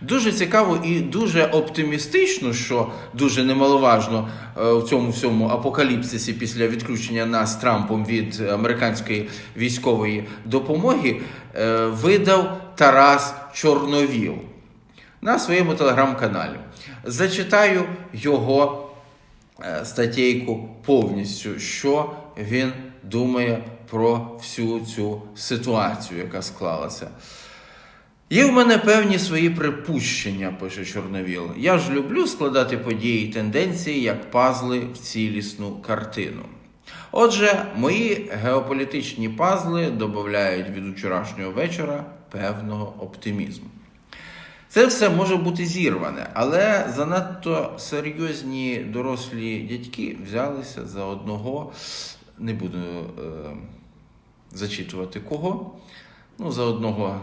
Дуже цікаво і дуже оптимістично, що дуже немаловажно е, в цьому всьому апокаліпсисі після відключення нас Трампом від американської військової допомоги е, видав Тарас Чорновіл на своєму телеграм-каналі. Зачитаю його е, статтєйку повністю, що він думає про всю цю ситуацію, яка склалася. Є в мене певні свої припущення, пише Чорновіл. Я ж люблю складати події і тенденції як пазли в цілісну картину. Отже, мої геополітичні пазли додають від вчорашнього вечора певного оптимізму. Це все може бути зірване, але занадто серйозні дорослі дядьки взялися за одного, не буду е, зачитувати кого, ну, за одного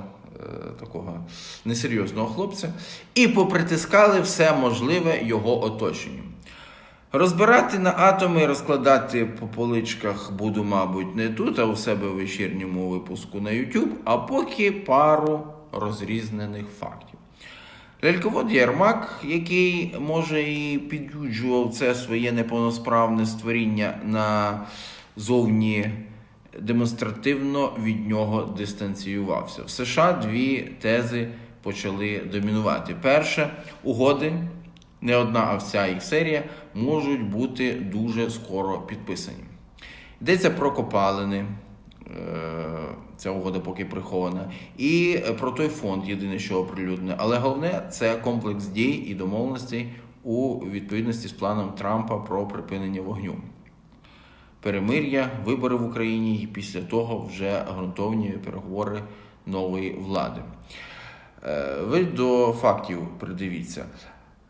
такого несерйозного хлопця, і попритискали все можливе його оточенню. Розбирати на атоми розкладати по поличках буду, мабуть, не тут, а у себе в вечірньому випуску на YouTube, а поки пару розрізнених фактів. Ляльковод Єрмак, який може і під'юджував це своє неповносправне створіння на зовні демонстративно від нього дистанціювався. В США дві тези почали домінувати. Перше, угоди, не одна, а вся їх серія, можуть бути дуже скоро підписані. Йдеться про копалини. е, Ця угода поки прихована, і про той фонд, єдине, що оприлюднене. Але головне це комплекс дій і домовленостей у відповідності з планом Трампа про припинення вогню перемир'я, вибори в Україні і після того вже ґрунтовні переговори нової влади. Е, Ви до фактів придивіться.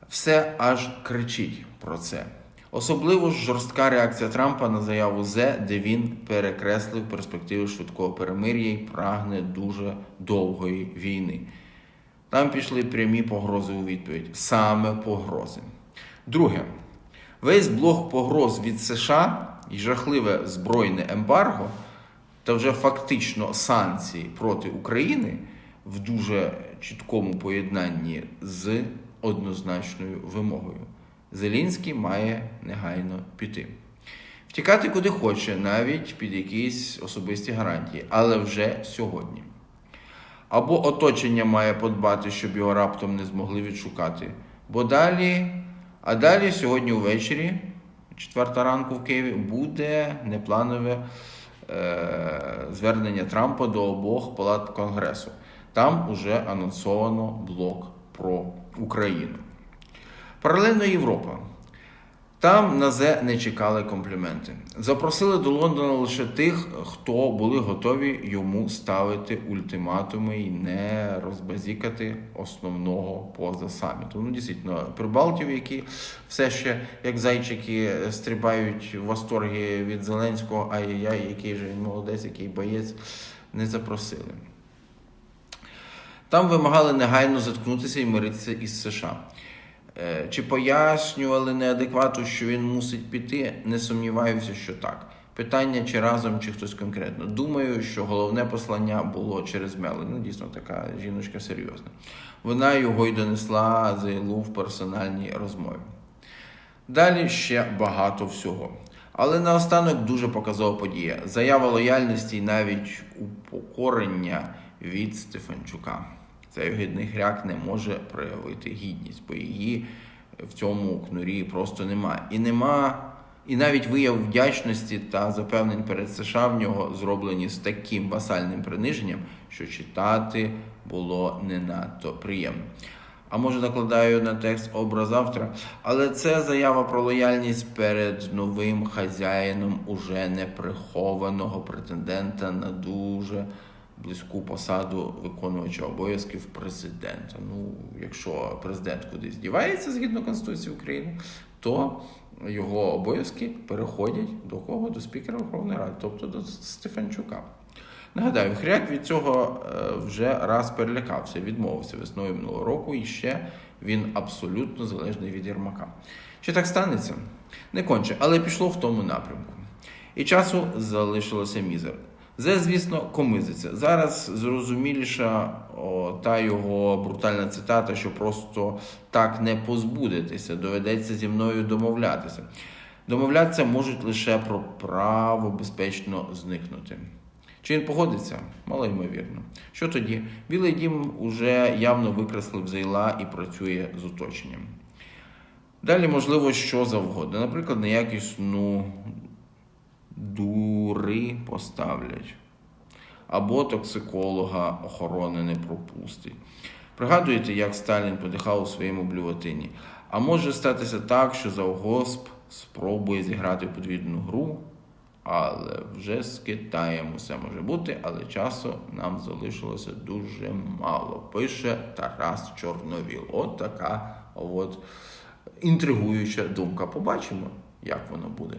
Все аж кричить про це. Особливо жорстка реакція Трампа на заяву Зе, де він перекреслив перспективи швидкого перемир'я і прагне дуже довгої війни. Там пішли прямі погрози у відповідь. Саме погрози. Друге, весь блок погроз від США і жахливе збройне ембарго та вже фактично санкції проти України в дуже чіткому поєднанні з однозначною вимогою. Зелінський має негайно піти. Втікати куди хоче, навіть під якісь особисті гарантії, але вже сьогодні. Або оточення має подбати, щоб його раптом не змогли відшукати. Бо далі, а далі сьогодні ввечері, четверта ранку в Києві, буде непланове е, звернення Трампа до обох палат Конгресу. Там уже анонсовано блок про Україну. Паралельно Європа. Там на зе не чекали компліменти. Запросили до Лондона лише тих, хто були готові йому ставити ультиматуми і не розбазікати основного поза саміту. Ну, дійсно, прибалтів, які все ще як зайчики стрибають в восторгі від Зеленського, ай-яй, який же молодець, який боєць, не запросили. Там вимагали негайно заткнутися і миритися із США. Е, Чи пояснювали неадеквату, що він мусить піти? Не сумніваюся, що так. Питання чи разом, чи хтось конкретно. Думаю, що головне послання було через Мелані. Ну, дійсно, така жіночка серйозна. Вона його й донесла заяву в персональній розмові. Далі ще багато всього. Але наостанок дуже показова подія. Заява лояльності і навіть упокорення від Стефанчука. Цей огидний хряк не може проявити гідність, бо її в цьому кнурі просто немає. І нема, і навіть вияв вдячності та запевнень перед США в нього зроблені з таким васальним приниженням, що читати було не надто приємно. А може накладаю на текст образ завтра, але це заява про лояльність перед новим хазяїном уже неприхованого претендента на дуже близьку посаду виконувача обов'язків президента. Ну, якщо президент кудись дівається згідно Конституції України, то його обов'язки переходять до кого? До спікера Верховної Ради, тобто до Стефанчука. Нагадаю, Хряк від цього е, вже раз перелякався, відмовився весною минулого року, і ще він абсолютно залежний від Єрмака. Чи так станеться? Не конче, але пішло в тому напрямку. І часу залишилося мізер. Зе, звісно, комизиться. Зараз зрозуміліша о, та його брутальна цитата, що просто так не позбудетеся, доведеться зі мною домовлятися. Домовлятися можуть лише про право безпечно зникнути. Чи він погодиться? Мало ймовірно. Що тоді? Білий дім уже явно викреслив зайла і працює з оточенням. Далі, можливо, що завгодно. Наприклад, неякісну дури поставлять. Або токсиколога охорони не пропустить. Пригадуєте, як Сталін подихав у своєму блюватині? А може статися так, що завгосп спробує зіграти подвійну гру, але вже з Китаєм усе може бути, але часу нам залишилося дуже мало. Пише Тарас Чорновіл. От така от інтригуюча думка. Побачимо, як воно буде.